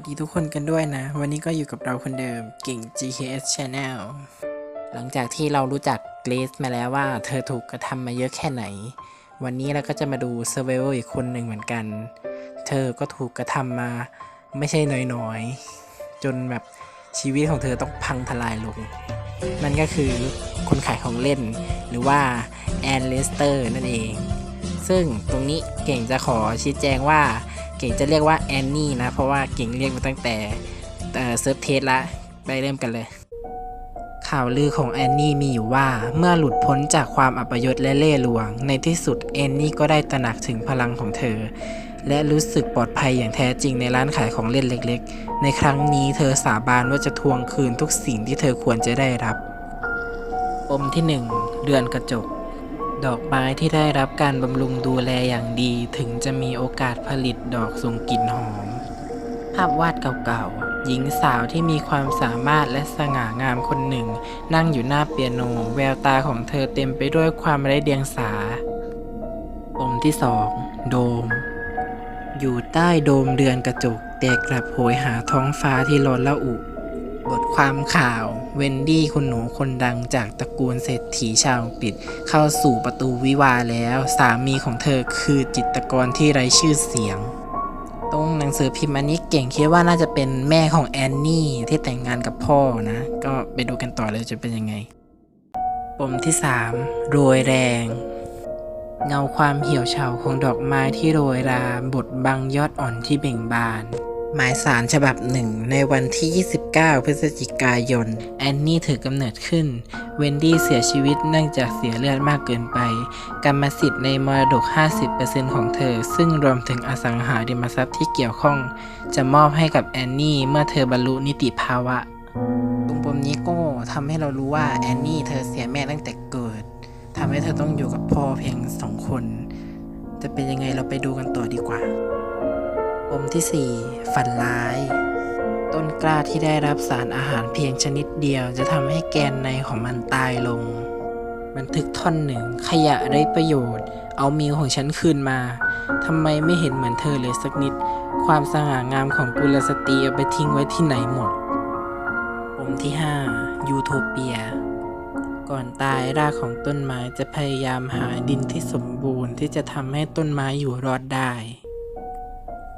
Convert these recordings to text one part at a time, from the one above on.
วัสดีทุกคนกันด้วยนะ วันนี้ก็อยู่กับเราคนเดิมเก่ง GKS Channel หลังจากที่เรารู้จักเกรซมาแล้วว่าเธอถูกกระทำมาเยอะแค่ไหน วันนี้เราก็จะมาดูเซอร์ i ว a l อีกคนหนึ่งเหมือนกัน เธอก็ถูกกระทำมาไม่ใช่น้อยๆ จนแบบชีวิตของเธอต้องพังทลายลงนั่นก็คือคนขายของเล่น หรือว่าแอนเลสเตอร์นั่นเอง ซึ่งตรงนี้เก่งจะขอชี้แจงว่า เก่งจะเรียกว่าแอนนี่นะ เพราะว่าเก่งเรียกมาตั้งแต่เซิร์ฟเทสละ ไปเริ่มกันเลย ข่าวลือของแอนนี่มีอยู่ว่าเมื่อหลุดพ้นจากความอัปยศและเล่ห์ลวง ในที่สุดแอนนี่ก็ได้ตระหนักถึงพลังของเธอ และรู้สึกปลอดภัยอย่างแท้จริงในร้านขายของเล่นเล็ก ๆ ในครั้งนี้เธอสาบานว่าจะทวงคืนทุกสิ่งที่เธอควรจะได้รับ ปมที่ 1เรือนกระจก ดอกไม้ที่ได้รับการบำรุงดูแลอย่างดีถึงจะมีโอกาสผลิตดอกทรงกลิ่นหอม ภาพวาดเก่าๆ หญิงสาวที่มีความสามารถและสง่างามคนหนึ่ง นั่งอยู่หน้าเปียโน แววตาของเธอเต็มไปด้วยความไร้เดียงสาปมที่สองโดม อยู่ใต้โดมเรือนกระจกแต่กลับโหยหาท้องฟ้าที่ร้อนละอุ บทความข่าว เวนดี้คุณหนูคนดังจากตระกูลเศรษฐีชาวอังกฤษเข้าสู่ประตูวิวาแล้ว สามีของเธอคือจิตรกรที่ไร้ชื่อเสียง ตรงหนังสือพิมพ์อันนี้เก่งคิดว่าน่าจะเป็นแม่ของแอนนี่ที่แต่งงานกับพ่อนะ ก็ไปดูกันต่อเลยจะเป็นยังไงปมที่ 3 โรยแรง เงาความเหี่ยวเฉาของดอกไม้ที่โรยราบดบังยอดอ่อนที่เบ่งบาน หมายสารฉบับหนึ่งในวันที่ 29 พฤศจิกายน แอนนี่ถือกำเนิดขึ้น เวนดี้เสียชีวิตเนื่องจากเสียเลือดมากเกินไป กรรมสิทธิ์ในมรดก 50%ของเธอ ซึ่งรวมถึงอสังหาริมทรัพย์ที่เกี่ยวข้อง จะมอบให้กับแอนนี่เมื่อเธอบรรลุนิติภาวะตรงปมนี้ก็ทำให้เรารู้ว่าแอนนี่เธอเสียแม่ตั้งแต่เกิดทำให้เธอต้องอยู่กับพ่อเพียงสองคน จะเป็นยังไงเราไปดูกันต่อดีกว่า ปมที่ 4 ฝันร้าย ต้นกล้าที่ได้รับสารอาหารเพียงชนิดเดียวจะทำให้แกนในของมันตายลง บันทึกท่อนหนึ่งขยะไร้ประโยชน์ เอามิวของฉันคืนมาทำไมไม่เห็นเหมือนเธอเลยสักนิด ความสง่างามของกุลสตรีเอาไปทิ้งไว้ที่ไหนหมดปมที่ 5 ยูโทเปียก่อนตายรากของต้นไม้จะพยายามหาดินที่สมบูรณ์ที่จะทำให้ต้นไม้อยู่รอดได้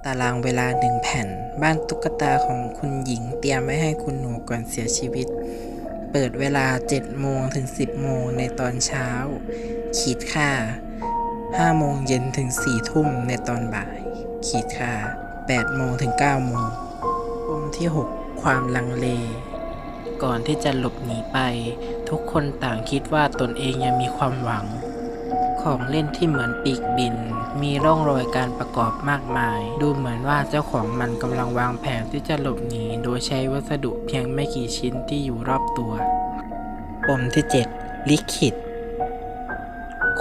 ตารางเวลาหนึ่งแผ่น บ้านตุ๊กตาของคุณหญิงเตรียมไว้ให้คุณหนูก่อนเสียชีวิต เปิดเวลา 7 โมงถึง 10 โมงในตอนเช้า ขีดค่า 5 โมงเย็นถึง 4 ทุ่มในตอนบ่าย ขีดค่า 8 โมงถึง 9 โมงปมที่ 6 ความลังเล ก่อนที่จะหลบหนีไป ทุกคนต่างคิดว่าตนเองยังมีความหวัง ของเล่นที่เหมือนปีกบิน มีร่องรอยการประกอบมากมาย ดูเหมือนว่าเจ้าของมันกำลังวางแผนที่จะหลบหนีโดยใช้วัสดุเพียงไม่กี่ชิ้นที่อยู่รอบตัวปมที่ 7 ลิขิต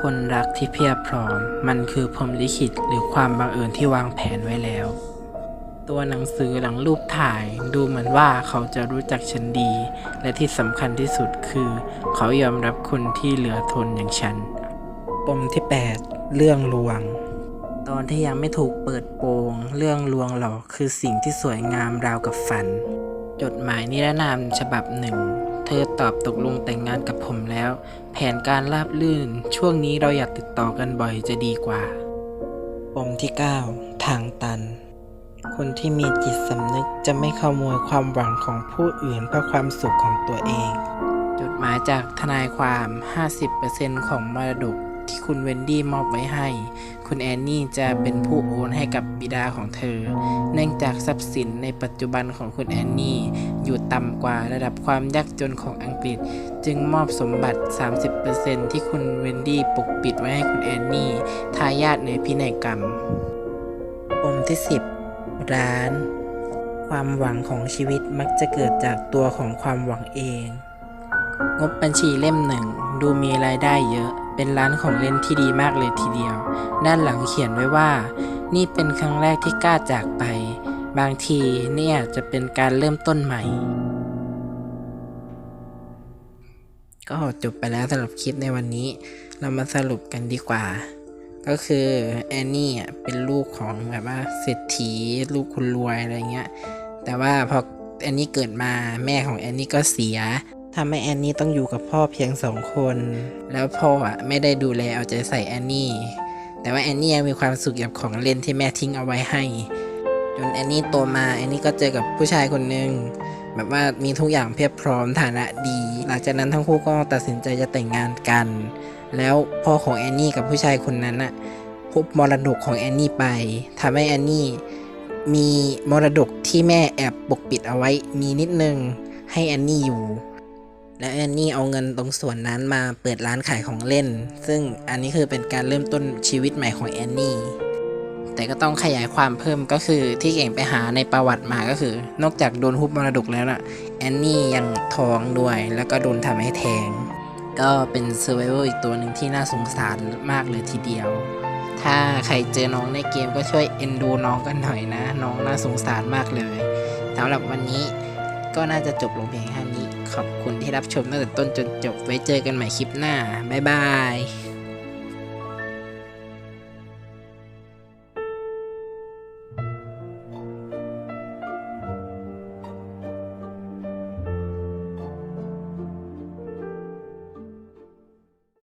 คนรักที่เพียบพร้อม มันคือพรมลิขิตหรือความบังเอิญที่วางแผนไว้แล้วตัวหนังสือหลังรูปถ่ายดูเหมือนว่าเขาจะรู้จักฉันดี และที่สำคัญที่สุดคือ เขายอมรับคนที่เหลือทนอย่างฉัน ปมที่ 8 เรื่องลวง ตอนที่ยังไม่ถูกเปิดโปง เรื่องลวงหลอกคือสิ่งที่สวยงามราวกับฝัน จดหมายนิรนามฉบับหนึ่ง เธอตอบตกลงแต่งงานกับผมแล้ว แผนการราบลื่น ช่วงนี้เราอยากติดต่อกันบ่อยจะดีกว่า ปมที่ 9 ทางตัน คนที่มีจิตสำนึกจะไม่ขโมยความหวังของผู้อื่นเพื่อความสุขของตัวเอง จดหมายจากทนายความ 50%ของมรดก ที่คุณเวนดี้มอบไว้ให้ คุณแอนนี่จะเป็นผู้โอนให้กับบิดาของเธอ เนื่องจากทรัพย์สินในปัจจุบันของคุณแอนนี่ อยู่ต่ำกว่าระดับความยากจนของอังกฤษ จึงมอบสมบัติ 30%ที่คุณเวนดี้ปกปิดไว้ให้คุณแอนนี่ ทายาทในพินัยกรรม ปมที่ 10 ร้าน ความหวังของชีวิตมักจะเกิดจากตัวของความหวังเอง งบบัญชีเล่มหนึ่งดูมีรายได้เยอะ เป็นร้านของเล่นที่ดีมากเลยทีเดียว ด้านหลังเขียนไว้ว่า นี่เป็นครั้งแรกที่กล้าจากไป บางทีนี่อาจจะเป็นการเริ่มต้นใหม่ ก็จบไปแล้วสำหรับคลิปในวันนี้ เรามาสรุปกันดีกว่า ก็คือแอนนี่เป็นลูกของแบบว่าเศรษฐีลูกคนรวยอะไรเงี้ย แต่ว่าพอแอนนี่เกิดมาแม่ของแอนนี่ก็เสีย ทำให้แอนนี่ต้องอยู่กับพ่อเพียงสองคน แล้วพ่ออะไม่ได้ดูแลเอาใจใส่แอนนี่ แต่ว่าแอนนี่ยังมีความสุขกับของเล่นที่แม่ทิ้งเอาไว้ให้ จนแอนนี่โตมาแอนนี่ก็เจอกับผู้ชายคนหนึ่งแบบว่ามีทุกอย่างเพียบพร้อมฐานะดี หลังจากนั้นทั้งคู่ก็ตัดสินใจจะแต่งงานกัน แล้วพ่อของแอนนี่กับผู้ชายคนนั้นน่ะพบมรดกของแอนนี่ไปทำให้แอนนี่มีมรดกที่แม่แอบปกปิดเอาไว้มีนิดนึงให้แอนนี่อยู่ และแอนนี่เอาเงินตรงส่วนนั้นมาเปิดร้านขายของเล่น ซึ่งอันนี้คือเป็นการเริ่มต้นชีวิตใหม่ของแอนนี่แต่ก็ต้องขยายความเพิ่มก็คือที่เก่งไปหาในประวัติมาก็คือ นอกจากโดนฮุบมรดกแล้วน่ะแอนนี่ยังท้องด้วย แล้วก็โดนทำให้แทง ก็เป็นเซอร์ไวเวอร์อีกตัวหนึ่งที่น่าสงสารมากเลยทีเดียว ถ้าใครเจอน้องในเกมก็ช่วยเอ็นดูน้องกันหน่อยนะ น้องน่าสงสารมากเลยสำหรับวันนี้ก็น่าจะจบลงเพียงเท่นี้ ขอบคุณที่รับชมตั้งแต่ต้นจนจบไว้เจอกันใหม่คลิปหน้า บ๊ายบาย